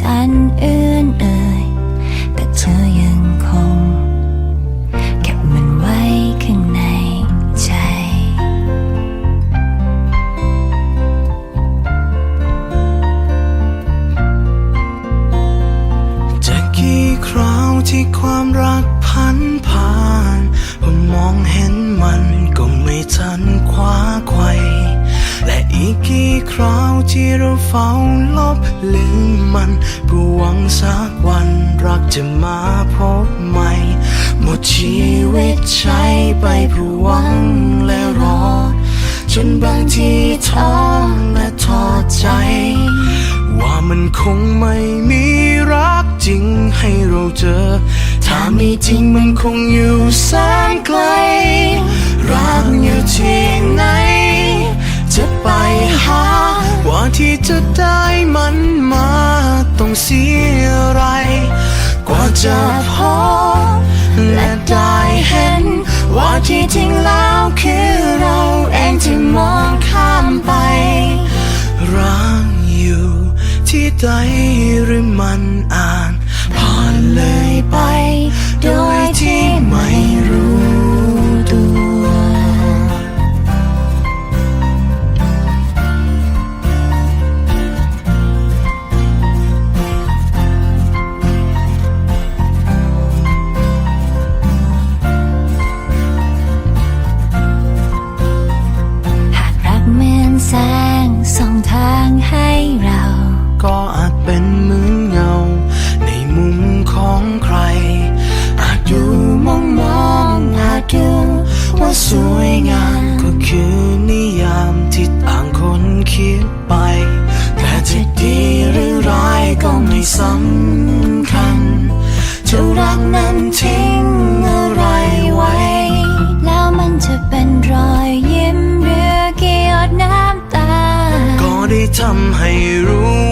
ฉันอื่นเอ่ยแต่เธอยังคงเก็บมันไว้ข้างในใจ จะกี่คราวที่ความรัก คราวที่เราเฝ้าลบลืมมันเพื่อหวังสักวันรักจะมาพบใหม่ หมดชีวิตใช้ไปเพื่อหวังและรอ จนบางทีท้อและท้อใจ ว่ามันคงไม่มีรักจริงให้เราเจอ ถ้ามีจริงมันคงอยู่แสนไกล รักอยู่ที่ไหน ว่าที่จะได้มันมาต้องเสียอะไร กว่าจะพบและได้เห็น ว่าที่จริงแล้วคือเราเองที่มอง คิดไปแต่จะดีหรือร้ายก็ไม่สำคัญจะรักนั้นทิ้งอะไรไว้ แล้วมันจะเป็นรอยยิ้มหรือกี่หยดน้ำตา ก็ได้ทำให้รู้